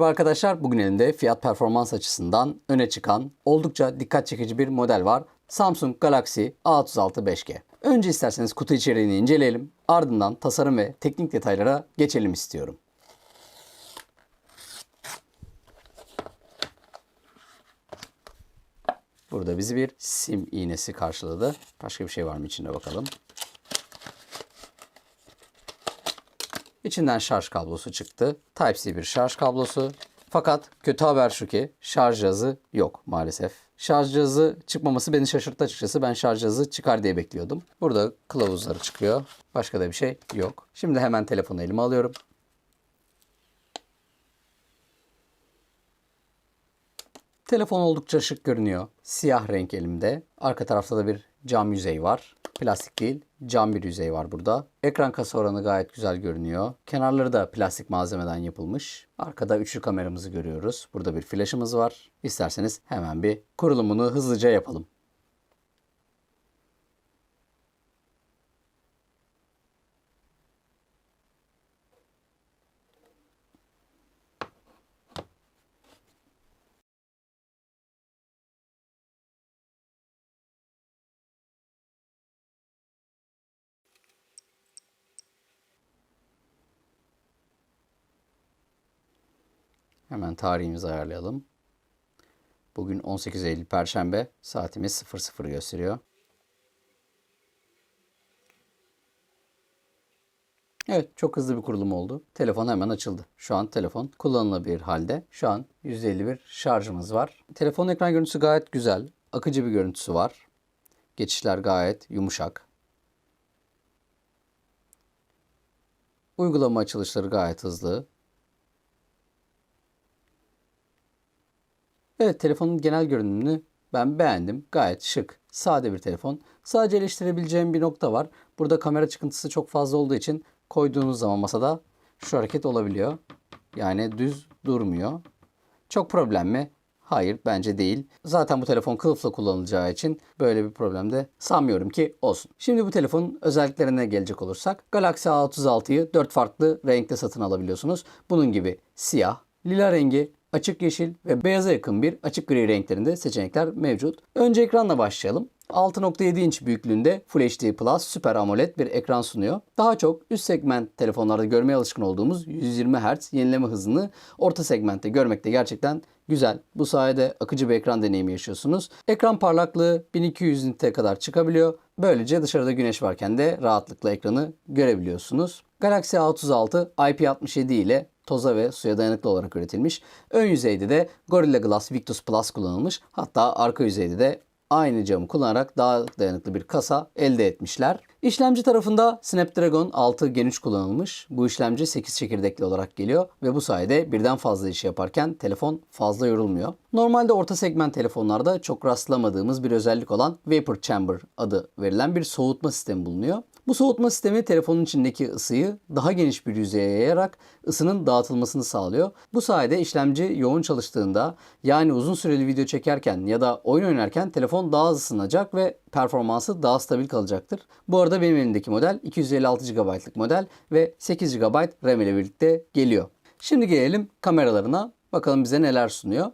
Merhaba arkadaşlar. Bugün elimde fiyat performans açısından öne çıkan oldukça dikkat çekici bir model var. Samsung Galaxy A36 5G. Önce isterseniz kutu içeriğini inceleyelim. Ardından tasarım ve teknik detaylara geçelim istiyorum. Burada bizi bir sim iğnesi karşıladı. Başka bir şey var mı içinde bakalım. İçinden şarj kablosu çıktı. Type-C bir şarj kablosu. Fakat kötü haber şu ki şarj cihazı yok maalesef. Şarj cihazı çıkmaması beni şaşırttı açıkçası. Ben şarj cihazı çıkar diye bekliyordum. Burada kılavuzları çıkıyor. Başka da bir şey yok. Şimdi hemen telefonu elime alıyorum. Telefon oldukça şık görünüyor. Siyah renk elimde. Arka tarafta da bir cam yüzey var. Plastik değil, cam bir yüzey var burada. Ekran kasa oranı gayet güzel görünüyor. Kenarları da plastik malzemeden yapılmış. Arkada üçlü kameramızı görüyoruz. Burada bir flaşımız var. İsterseniz hemen bir kurulumunu hızlıca yapalım. Hemen tarihimizi ayarlayalım. Bugün 18 Eylül Perşembe. Saatimiz 00 gösteriyor. Evet çok hızlı bir kurulum oldu. Telefon hemen açıldı. Şu an telefon kullanılabilir halde. Şu an %51 şarjımız var. Telefon ekran görüntüsü gayet güzel. Akıcı bir görüntüsü var. Geçişler gayet yumuşak. Uygulama açılışları gayet hızlı. Evet telefonun genel görünümünü ben beğendim. Gayet şık, sade bir telefon. Sadece eleştirebileceğim bir nokta var. Burada kamera çıkıntısı çok fazla olduğu için koyduğunuz zaman masada şu hareket olabiliyor. Yani düz durmuyor. Çok problem mi? Hayır bence değil. Zaten bu telefon kılıfla kullanılacağı için böyle bir problem de sanmıyorum ki olsun. Şimdi bu telefonun özelliklerine gelecek olursak Galaxy A36'yı 4 farklı renkte satın alabiliyorsunuz. Bunun gibi siyah, lila rengi, açık yeşil ve beyaza yakın bir açık gri renklerinde seçenekler mevcut. Önce ekranla başlayalım. 6.7 inç büyüklüğünde Full HD Plus Super AMOLED bir ekran sunuyor. Daha çok üst segment telefonlarda görmeye alışkın olduğumuz 120 Hz yenileme hızını orta segmentte görmekte gerçekten güzel. Bu sayede akıcı bir ekran deneyimi yaşıyorsunuz. Ekran parlaklığı 1200 nite kadar çıkabiliyor. Böylece dışarıda güneş varken de rahatlıkla ekranı görebiliyorsunuz. Galaxy A36 IP67 ile toza ve suya dayanıklı olarak üretilmiş. Ön yüzeyde de Gorilla Glass Victus Plus kullanılmış. Hatta arka yüzeyde de aynı camı kullanarak daha dayanıklı bir kasa elde etmişler. İşlemci tarafında Snapdragon 6 Gen 3 kullanılmış. Bu işlemci 8 çekirdekli olarak geliyor ve bu sayede birden fazla iş yaparken telefon fazla yorulmuyor. Normalde orta segment telefonlarda çok rastlamadığımız bir özellik olan Vapor Chamber adı verilen bir soğutma sistemi bulunuyor. Bu soğutma sistemi telefonun içindeki ısıyı daha geniş bir yüzeye yayarak ısının dağıtılmasını sağlıyor. Bu sayede işlemci yoğun çalıştığında yani uzun süreli video çekerken ya da oyun oynarken telefon daha hızlı ısınacak ve performansı daha stabil kalacaktır. Bu arada benim elimdeki model 256 GB'lık model ve 8 GB RAM ile birlikte geliyor. Şimdi gelelim kameralarına. Bakalım bize neler sunuyor.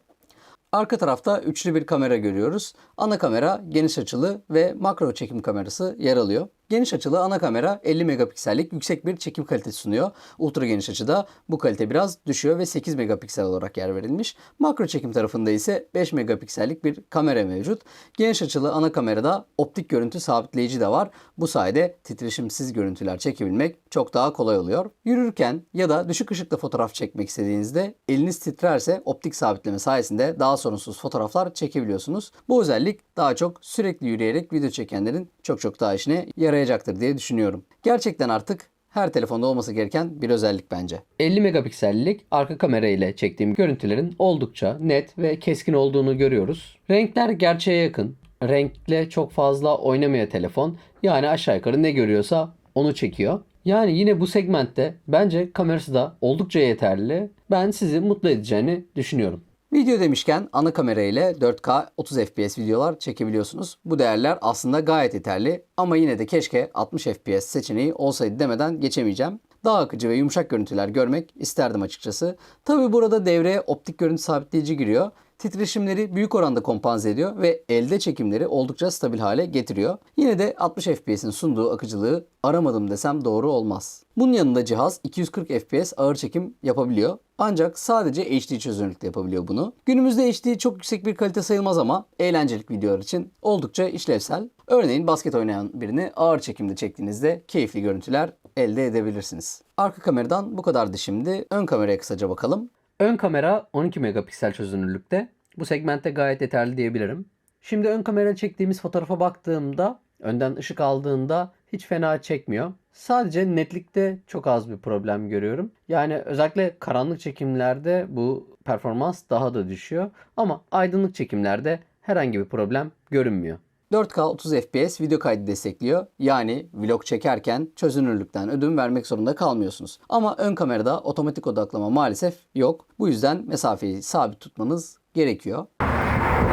Arka tarafta üçlü bir kamera görüyoruz. Ana kamera geniş açılı ve makro çekim kamerası yer alıyor. Geniş açılı ana kamera 50 megapiksellik yüksek bir çekim kalitesi sunuyor. Ultra geniş açıda bu kalite biraz düşüyor ve 8 megapiksel olarak yer verilmiş. Makro çekim tarafında ise 5 megapiksellik bir kamera mevcut. Geniş açılı ana kamerada optik görüntü sabitleyici de var. Bu sayede titreşimsiz görüntüler çekebilmek çok daha kolay oluyor. Yürürken ya da düşük ışıkta fotoğraf çekmek istediğinizde eliniz titrerse optik sabitleme sayesinde daha sorunsuz fotoğraflar çekebiliyorsunuz. Bu özellik daha çok sürekli yürüyerek video çekenlerin çok çok daha işine yarayacaktır diye düşünüyorum. Gerçekten artık her telefonda olması gereken bir özellik bence. 50 megapiksellik arka kamera ile çektiğim görüntülerin oldukça net ve keskin olduğunu görüyoruz. Renkler gerçeğe yakın. Renkle çok fazla oynamıyor telefon. Yani aşağı yukarı ne görüyorsa onu çekiyor. Yani yine bu segmentte bence kamerası da oldukça yeterli. Ben sizi mutlu edeceğini düşünüyorum. Video demişken ana kamera ile 4K 30 FPS videolar çekebiliyorsunuz. Bu değerler aslında gayet yeterli ama yine de keşke 60 FPS seçeneği olsaydı demeden geçemeyeceğim. daha akıcı ve yumuşak görüntüler görmek isterdim açıkçası. Tabi burada devreye optik görüntü sabitleyici giriyor. Titreşimleri büyük oranda kompanze ediyor ve elde çekimleri oldukça stabil hale getiriyor. Yine de 60 FPS'in sunduğu akıcılığı aramadım desem doğru olmaz. Bunun yanında cihaz 240 FPS ağır çekim yapabiliyor. Ancak sadece HD çözünürlükte yapabiliyor bunu. Günümüzde HD çok yüksek bir kalite sayılmaz ama eğlencelik videolar için oldukça işlevsel. Örneğin basket oynayan birini ağır çekimde çektiğinizde keyifli görüntüler elde edebilirsiniz. Arka kameradan bu kadardı şimdi. Ön kameraya kısaca bakalım. Ön kamera 12 megapiksel çözünürlükte. Bu segmentte gayet yeterli diyebilirim. Şimdi ön kamera çektiğimiz fotoğrafa baktığımda önden ışık aldığında hiç fena çekmiyor. Sadece netlikte çok az bir problem görüyorum. Yani özellikle karanlık çekimlerde bu performans daha da düşüyor. Ama aydınlık çekimlerde herhangi bir problem görünmüyor. 4K 30 FPS video kaydı destekliyor. Yani vlog çekerken çözünürlükten ödün vermek zorunda kalmıyorsunuz. Ama ön kamerada otomatik odaklama maalesef yok. Bu yüzden mesafeyi sabit tutmanız gerekiyor.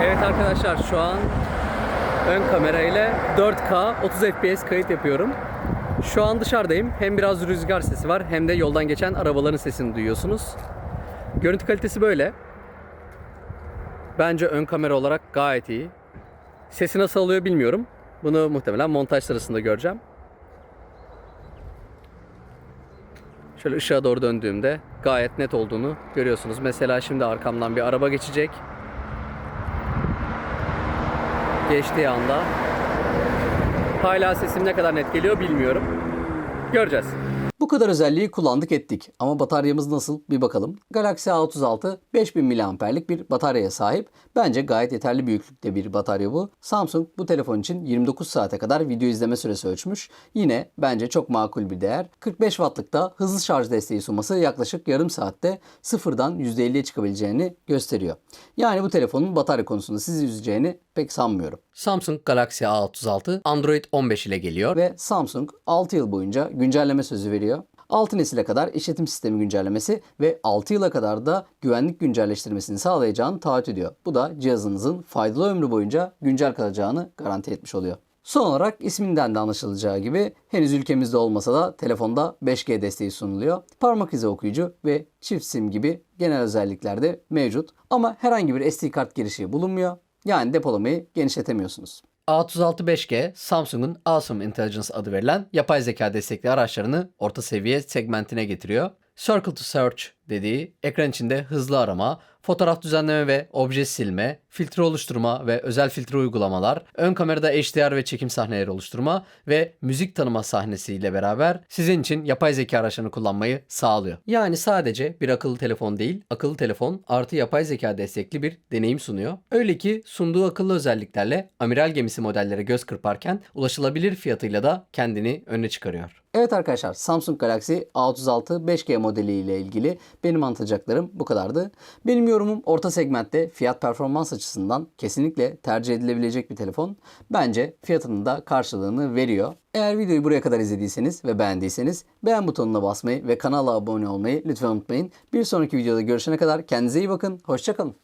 Evet arkadaşlar şu an ön kamerayla 4K 30 FPS kayıt yapıyorum. Şu an dışarıdayım. Hem biraz rüzgar sesi var hem de yoldan geçen arabaların sesini duyuyorsunuz. Görüntü kalitesi böyle. Bence ön kamera olarak gayet iyi. Sesi nasıl alıyor bilmiyorum. Bunu muhtemelen montaj sırasında göreceğim. Şöyle ışığa doğru döndüğümde gayet net olduğunu görüyorsunuz. Mesela şimdi arkamdan bir araba geçecek. Geçtiği anda hala sesim ne kadar net geliyor bilmiyorum. Göreceğiz. Bu kadar özelliği kullandık ettik ama bataryamız nasıl bir bakalım. Galaxy A36 5000 mAh'lik bir bataryaya sahip. Bence gayet yeterli büyüklükte bir batarya bu. Samsung bu telefon için 29 saate kadar video izleme süresi ölçmüş. Yine bence çok makul bir değer. 45 wattlıkta hızlı şarj desteği sunması yaklaşık yarım saatte sıfırdan %50'ye çıkabileceğini gösteriyor. Yani bu telefonun batarya konusunda sizi üzeceğini pek sanmıyorum. Samsung Galaxy A36 Android 15 ile geliyor. Ve Samsung 6 yıl boyunca güncelleme sözü veriyor. 6 nesile kadar işletim sistemi güncellemesi ve 6 yıla kadar da güvenlik güncelleştirmesini sağlayacağını taahhüt ediyor. Bu da cihazınızın faydalı ömrü boyunca güncel kalacağını garanti etmiş oluyor. Son olarak isminden de anlaşılacağı gibi henüz ülkemizde olmasa da telefonda 5G desteği sunuluyor. Parmak izi okuyucu ve çift sim gibi genel özellikler de mevcut. Ama herhangi bir SD kart girişi bulunmuyor. Yani depolamayı genişletemiyorsunuz. A36 5G Samsung'un Awesome Intelligence adı verilen yapay zeka destekli araçlarını orta seviye segmentine getiriyor. Circle to Search dediği ekran içinde hızlı arama, fotoğraf düzenleme ve obje silme, filtre oluşturma ve özel filtre uygulamalar, ön kamerada HDR ve çekim sahneleri oluşturma ve müzik tanıma sahnesiyle beraber sizin için yapay zeka araçlarını kullanmayı sağlıyor. Yani sadece bir akıllı telefon değil, akıllı telefon artı yapay zeka destekli bir deneyim sunuyor. Öyle ki sunduğu akıllı özelliklerle amiral gemisi modellere göz kırparken ulaşılabilir fiyatıyla da kendini öne çıkarıyor. Evet arkadaşlar Samsung Galaxy A36 5G modeli ile ilgili benim anlatacaklarım bu kadardı. Benim yorumum orta segmentte fiyat performans açısından kesinlikle tercih edilebilecek bir telefon. Bence fiyatının da karşılığını veriyor. Eğer videoyu buraya kadar izlediyseniz ve beğendiyseniz beğen butonuna basmayı ve kanala abone olmayı lütfen unutmayın. Bir sonraki videoda görüşene kadar kendinize iyi bakın. Hoşçakalın.